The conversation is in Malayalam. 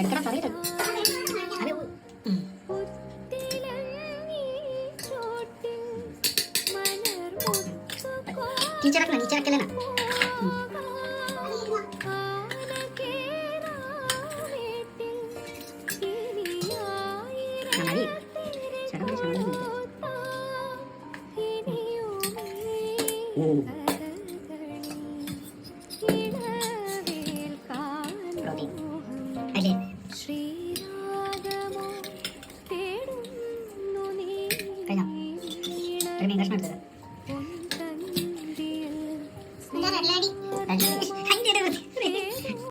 എത്ര പറയട്ടെ ടീച്ചറക്കണ ടീച്ചറക്കല്ലേ കഴിഞ്ഞോ ഒരു മീൻ കഷ്ണം എടുത്തത്